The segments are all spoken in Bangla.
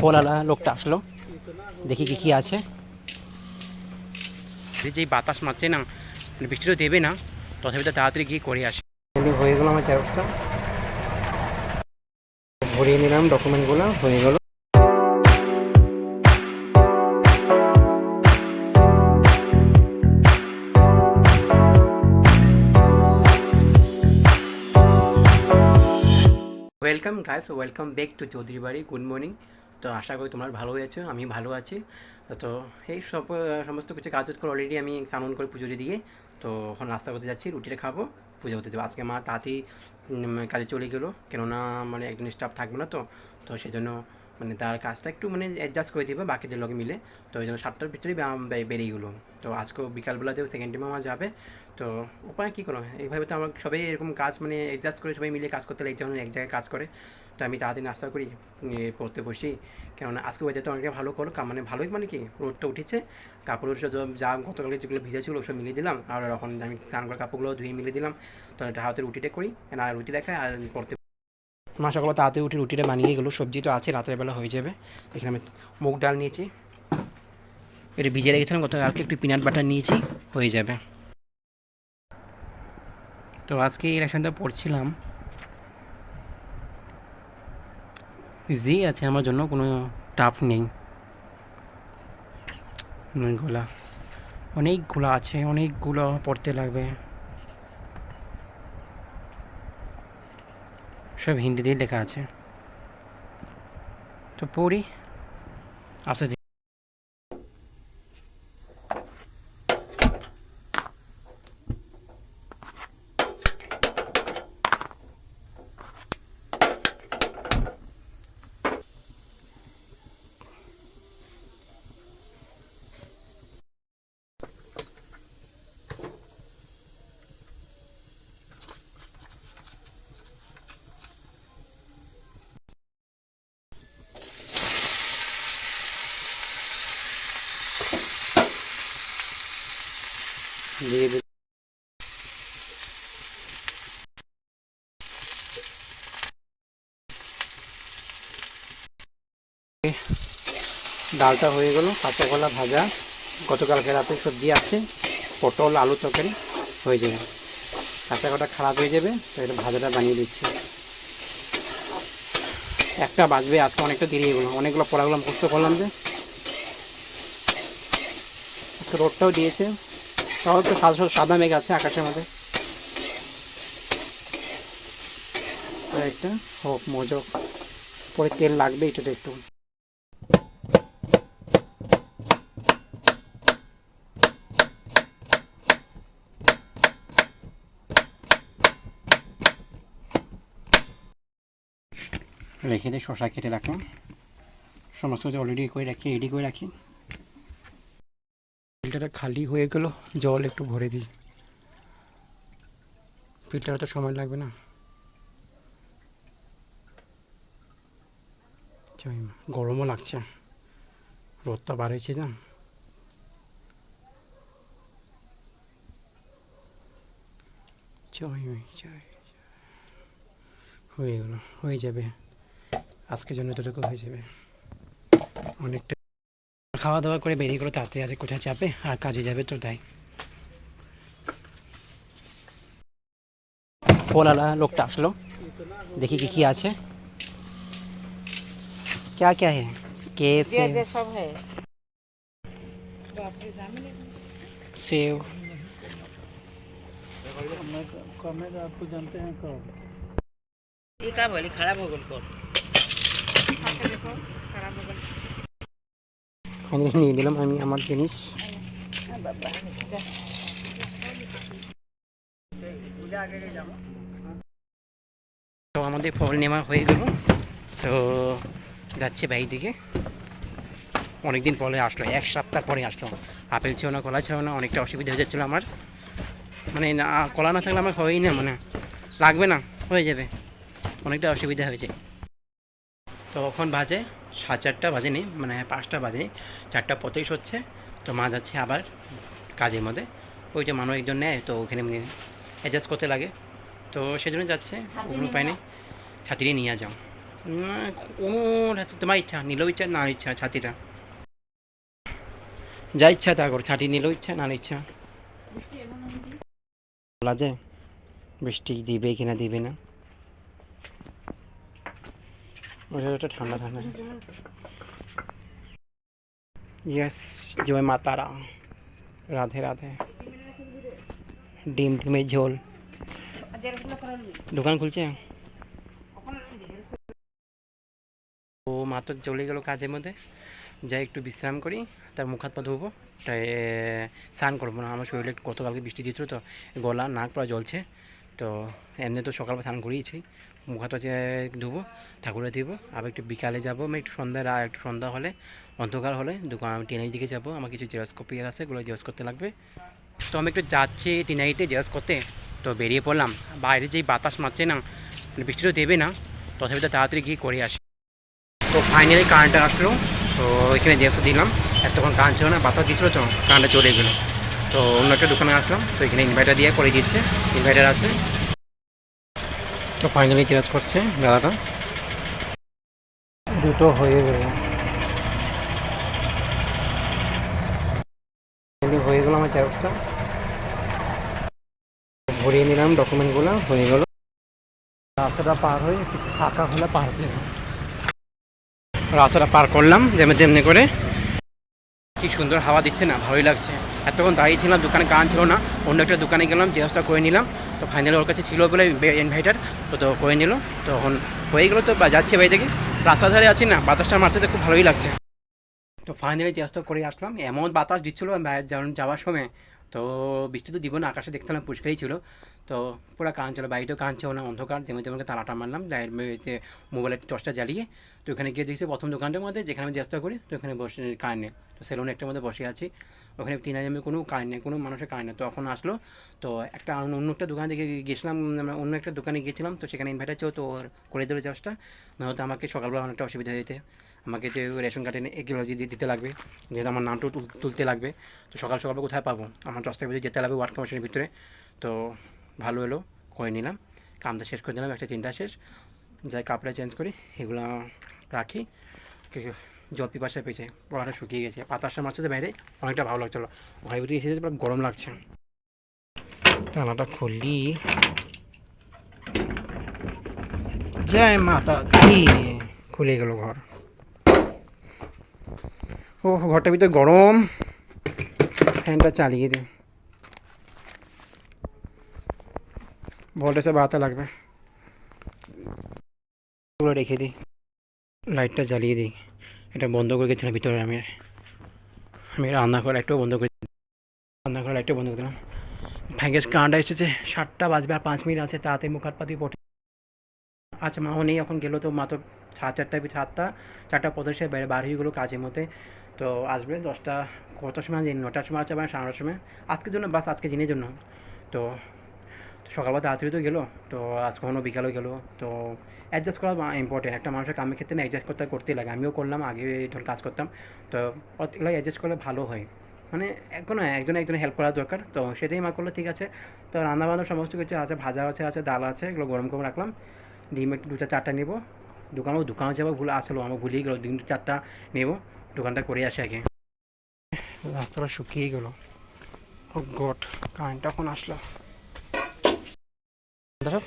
ফোনওয়ালা লোকটা আসলো। দেখি কি কি আছে। এই যে বাতাস মারছে না মানে বৃষ্টিও দেবে না তথাপি তাড়াতাড়ি গিয়ে করে আসি। হয়ে গেল আমার চেরক্সটা ভরিয়ে নিলাম ডকুমেন্টগুলো হয়ে গেল। Welcome guys welcome back to Chowdhury বাড়ি গুড মর্নিং তো আশা করি তোমরা ভালো আছো আমি ভালো আছি। তো এই সব সমস্ত কিছু কাজ করে অলরেডি আমি স্নান করে পুজো দিয়ে তো এখন রাস্তা করতে যাচ্ছি, রুটিটা খাব, পুজো করতে যাব। আজকে মা তাঁতি কাজে চলে গেলো, কেননা মানে একজন স্টাফ থাকবে না তো তো সেই জন্য মানে তার কাজটা একটু মানে অ্যাডজাস্ট করে দিবে বাকিদের লোক মিলে। তো ওই জন্য সাতটার ভিতরেই বেরিয়ে গেলো। তো আজকেও বিকালবেলাতেও সেকেন্ড টাইম আমার যাবে, তো উপায় কী করো? এইভাবে তো আমার সবাই এরকম কাজ মানে অ্যাডজাস্ট করে সবাই মিলে কাজ করতে লাগে যখন এক জায়গায় কাজ করে। তো আমি তাড়াতাড়ি নাস্তা করি পড়তে বসি। কেননা আজকে ওয়েদারটা অনেকটা ভালো করো মানে ভালোই মানে কি, রোদটা উঠেছে। কাপড় সব যা গতকালে যেগুলো ভিজে ছিল সব মিলিয়ে দিলাম। আর এখন আমি স্নান করে কাপড়গুলো ধুয়ে মিলিয়ে দিলাম। তো এটা হাতে রুটিটা করি আর রুটি দেখায় আর পড়তে মা সকালে তাড়াতাড়ি উঠে রুটিটা বানিয়ে গেলো, সবজি তো আছে, রাতের বেলা হয়ে যাবে। এখানে আমি মুগ ডাল নিয়েছি। এটা ভিজে রেখেছিলাম, গতকালকে একটু পিনাট বাটার নিয়েছি, হয়ে যাবে। তো আজকে এই রেশনটা পড়ছিলাম। জি আছে, আমার জন্য কোনো টাফ নেই। অনেকগুলা, অনেকগুলো আছে, অনেকগুলো পড়তে লাগবে। সব হিন্দিতেই লেখা আছে। তো পড়ি আচ্ছা দিয়ে। ডালটা হয়ে গেল কাঁচা কলা ভাজা। গতকালকে রাতে সবজি আছে, পটল, আলু তরকারি হয়ে যাবে। কাঁচা কটা খারাপ হয়ে যাবে তো ভাজাটা বানিয়ে দিচ্ছি। একটা বাজবে, আজকে অনেকটা দেরি হয়ে গেলো। অনেকগুলো পড়াগুলো মুখস্থ করলাম যে, আজকে রোডটাও দিয়েছে। তাও একটু সাদা মেঘ আছে আকাশের মধ্যে। একটা হোক মজক পরে তেল লাগবে এটাতে একটু রেখে দিয়ে শশা কেটে রাখলাম। সমস্ত অলরেডি করে রাখি রেডি করে রাখি। ফিল্টারটা খালি হয়ে গেল, জল একটু ভরে দিই। ফিল্টারে তো সময় লাগবে না। গরমও লাগছে। রোদটা বার হয়েছে যা জয় জয় জয়। হয়ে গেল, হয়ে যাবে। আজকের জন্য এতটুকু হয়ে যাবে। অনেকটা খাওয়া দাওয়া করে বেরিয়ে গেলো তাড়াতাড়ি আছে কোথায় চাপে আর কাজে যাবে তো তাই ফোনওয়ালা লোকটা আসলো দেখি কি কি আছে क्या क्या है के जे जे सब है सेव आपको जानते हैं कब ये का बोली खराब हो गल कब আমি নিয়ে দিলাম আমি আমার জিনিস। তো আমাদের ফল নেওয়া হয়ে গেল। তো যাচ্ছে বাড়ি দিকে। অনেকদিন পরে আসলো, এক সপ্তাহ পরে আসলো। আপেল ছিল না, কলা ছিল না, অনেকটা অসুবিধা হয়ে যাচ্ছিল আমার। মানে না, কলা না থাকলে আমার হবেই না মানে লাগবে না, হয়ে যাবে। অনেকটা অসুবিধা হয়েছে। তো এখন বাজে সাড়ে চারটা বাজে নেই মানে পাঁচটা বাজে চারটা পঁচিশ হচ্ছে তো মা যাচ্ছে আবার কাজের মধ্যে। ওই যে মানুষ একজন নেয় তো ওখানে অ্যাডজাস্ট করতে লাগে। তো সেজন্য যাচ্ছে কোনো উপায় নেই। ছাত্রী নিয়ে যাও। কোনো তোমার ইচ্ছা নিলেও ইচ্ছা না ইচ্ছা ছাতিটা। যা ইচ্ছা তা করো ছাতি নিলেও ইচ্ছা না ইচ্ছা। বলা যায় বৃষ্টি দিবে কিনা দিবে না। ওটা ঠান্ডা ঠান্ডা। জয় মাতারা রাধে রাধে। ডিম, ডিমের ঝোল। দোকান খুলছে? ও মা তো চলে গেল কাজের মধ্যে। যাই একটু বিশ্রাম করি, তার মুখ হাত পা ধুবো। তাই স্নান করব না। আমার শরীরে গতকালকে বৃষ্টি দিয়েছিল তো, গলা, নাক পড়া জ্বলছে। তো, এমনি তো সকালবেলা স্নান করিয়েছি। মুখ হাত পা যে- ধুবো, ঠাকুরে দিব আবার একটু বিকালে যাব আমি একটু সন্ধ্যা রা- একটু সন্ধ্যা হলে, অন্ধকার হলে, দোকান টিনাইর দিকে যাব, আমার কিছু জেরক্স কপি আছে ওগুলো জেরক্স করতে লাগবে। তো আমি একটু যাচ্ছি টিনাইতে জেরক্স করতে, তো বেরিয়ে পড়লাম। বাইরে যেই বাতাস মারছে না মানে বৃষ্টি তো দেবে না, তথাপি তো তাড়াতাড়ি গিয়ে করে আসি। তো ফাইনালি কারেন্টটা আসলো, তো এখানে জেরক্স দিলাম, এতক্ষণ কারেন্ট ছিল না, বাতাস দিচ্ছিল তো কারেন্টটা চলে গেলো। তো অন্য একটা দোকানে আসলাম, তো এখানে ইনভার্টার দিয়ে করে দিচ্ছে ইনভার্টার আছে। তো ফাইনালি জেরক্স করছে দাদাটা দুটো হয়ে গেল। হয়ে গেল আমার জেরক্সটা ভরিয়ে নিলাম ডকুমেন্টগুলো হয়ে গেল। রাস্তাটা পার হয়ে একটু ফাঁকা হলে পার হবে। রাস্তাটা পার করলাম যেমন তেমনি করে। কি সুন্দর হাওয়া দিচ্ছে না ভালোই লাগছে। এতক্ষণ দাঁড়িয়েছিলাম দোকানে কান ছিল না অন্য একটা দোকানে গেলাম জেরক্সটা করে নিলাম। তো ফাইনালি ওর কাছে ছিল বলে ইনভাইটার তো তো করে নিল। তখন হয়ে গেলো তো যাচ্ছে বাড়ি থেকে রাস্তার ধারে আছি না, বাতাসটা মারছে তো খুব ভালোই লাগছে। তো ফাইনালি চেষ্টা করে আসলাম, এমন বাতাস দিচ্ছিল যাওয়ার- সময়। তো বৃষ্টি তো দিব না আকাশে দেখছিলাম পুষ্কারই ছিল। তো পুরো কান ছিল বাড়িতেও কান ছিল না, অন্ধকার। যেমন তেমন তালাটা মারলাম লাইট যে মোবাইলের টর্চটা জ্বালিয়ে, তো ওখানে গিয়ে দেখছি প্রথম দোকানটার মধ্যে যেখানে আমি চেষ্টা করি, তো ওখানে বসে নেই। তো সেলুন একটার মধ্যে বসে আছি। ওখানে তিন হাজার কোনো কান নেই, কোনো মানুষের কান নেই। তখন আসলো, তো একটা অন্য একটা দোকানে দিকে গেছিলাম আমরা অন্য একটা দোকানে গিয়েছিলাম, তো সেখানে ইনভাইটার ছিল তো ওর করে দিল চাষটা নাহলে আমাকে সকালবেলা অনেকটা অসুবিধা হয়ে যেতে। আমাকে যে রেশন কার্ডে এগুলো দিতে লাগবে, যেহেতু আমার নামটাও তুলতে লাগবে। তো সকাল সকাল কোথায় পাবো? আমার দশটার ভিতরে যেতে লাগবে ওয়ার্ক কমিশনের ভিতরে। তো ভালো এলো, করে নিলাম। কামটা শেষ করে দিলাম, একটা চিন্তা শেষ। যাই কাপড়া চেঞ্জ করি, এগুলো রাখি। জল পিপাসা পেয়েছে গলাটা শুকিয়ে গেছে। বাতাসটা মারছে বাইরে, অনেকটা ভালো লাগছিল। ঘরে ভিতরে এসেছে পুরো গরম লাগছে। জানাটা খুললি। জয় মাতা খুলে গেল ঘর। ও ঘরটার ভিতরে গরম। ফ্যানটা চালিয়ে দিই ভোল্টেজে বাড়াতে লাগবে ওগুলো রেখে দিই লাইটটা জ্বালিয়ে দিই এটা বন্ধ করে গেছিলাম ভিতরে আমি আমি রান্না করে একটু বন্ধ করে রান্না করে লাইটটা বন্ধ করে দিলাম ভাগ্যের কাঁটা এসেছে সাতটা বাজবে আর পাঁচ মিনিট আছে তাতে মুখ হাত পাতি পটে আচ্ছা মাও নেই এখন গেলো তো মা তো সাড়ে চারটায় সাতটা চারটা পঁচিশে বাইরে বার হয়ে গেলো কাজের মধ্যে তো আসবে দশটা কত সময় নটার সময় আছে মানে সাড়ে সময় আজকের জন্য বাস আজকে দিনের জন্য তো সকালবেলা তাড়াতাড়ি তো গেলো, তো আজ কখনো বিকালেও গেলো, তো অ্যাডজাস্ট করা ইম্পর্টেন্ট একটা মানুষের কামের ক্ষেত্রে না অ্যাডজাস্ট করতে করতেই লাগে। আমিও করলাম, আগে যখন কাজ করতাম, তো এগুলো অ্যাডজাস্ট করলে ভালো হয়। মানে কোনো একজন একজনের হেল্প করা দরকার, তো সেটাই মা করল, ঠিক আছে। তো রান্না বান্না সমস্ত কিছু আছে, ভাজা আছে আছে, ডাল আছে, এগুলো গরম করে রাখলাম। ডিম একটু দুটা চারটা নেব। দোকানও দোকানে যাব, ভুল আসলো, আমার ভুলেই গেলো ডিম চারটা নেব। দোকানটা করে আসে আগে। রাস্তাটা শুকিয়ে গেলো। ও গড কারেন্টটা এখন আসলো। দে।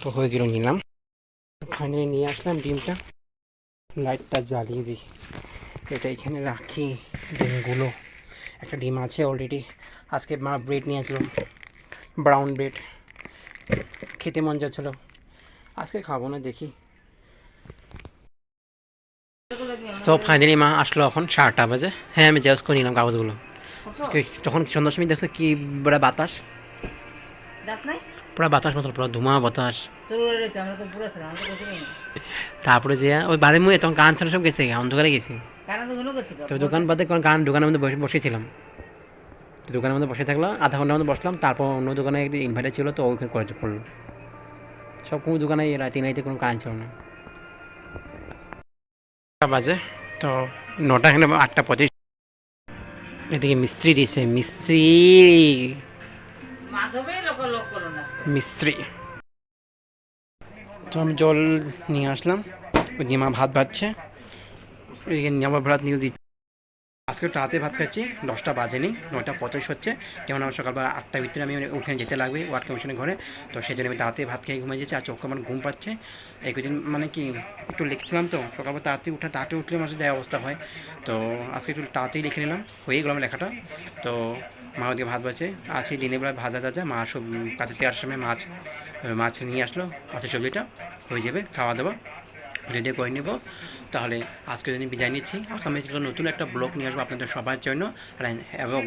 তো হয়ে গেল নিলাম। ফাইনালি নিয়ে আসলাম ডিমটা। লাইটটা জ্বালিয়ে দিই। এটা এখানে রাখি ডিমগুলো। একটা ডিম আছে অলরেডি আজকে মা ব্রেড নিয়ে আসলো ব্রাউন ব্রেড খেতে মন যাচ্ছিল আজকে খাব না, দেখি। সো ফাইনালি মা আসলো এখন সাতটা বাজে। হ্যাঁ আমি জাস্ট করে নিলাম কাগজগুলো। তখন সন্ধ্যার সময় দেখছ কি বড় বাতাস পুরো বাতাস মতো পুরো ধুমা বাতাস তারপরে যে ওই বাড়ির মুখে তখন গান ছাড়া সব গেছে অন্ধকারে গেছি তো দোকান বাদে কোনো গান দোকানের মধ্যে বসে বসেছিলাম তো দোকানের মধ্যে বসে থাকলাম আধা ঘণ্টার মধ্যে বসলাম তারপর অন্য দোকানে একটি ইনভার্টার ছিল তো ওইখানে করে পড়ল সব কোনো দোকানে রাতে নাইতে কোনো কান ছিল না বাজে তো নটা এখানে আটটা পঁচিশ এদিকে মিস্ত্রি দিয়েছে মিস্ত্রি। মিস্ত্রি। তো আমি জল নিয়ে আসলাম ওইদিকে মা ভাত ভাজছে ওইদিকে নিয়ে ভাত নিয়ে দিচ্ছি। আজকে একটু রাতে ভাত খাচ্ছি, দশটা বাজেনি, নয়টা পঁচিশ হচ্ছে। যেমন আমার সকালবেলা আটটার ভিতরে আমি ওখানে যেতে লাগবে, ওয়ার্ড কমিশনের ঘরে। তো সেই জন্য আমি তাড়াতাড়ি ভাত খেয়ে ঘুমিয়ে যাচ্ছি আর চোখ আমার ঘুম পাচ্ছে। এই কদিন মানে কি, একটু লিখছিলাম তো, সকালবেলা তাড়াতাড়ি উঠে, তাড়াতাড়ি উঠলে মাসে দেওয়া অবস্থা হয়। তো আজকে একটু তাড়াতাড়ি লিখে নিলাম, হয়ে গেলাম লেখাটা। তো মা ওদিকে ভাত বাজে আছে দিনের বেলা ভাজা টাজা মা সব কাছে দেওয়ার সময় মাছ মাছ নিয়ে আসলো, মাছের সবজিটা, হয়ে যাবে, খাওয়া দাওয়া। রেডি করে নেব। তাহলে আজকে জন্য বিদায় নিচ্ছি। আগামী নতুন একটা ব্লগ নিয়ে আসব আপনাদের সবার জন্য। এবং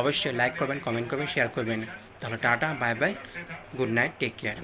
অবশ্যই লাইক করবেন কমেন্ট করবেন শেয়ার করবেন। তাহলে tata bye bye good night take care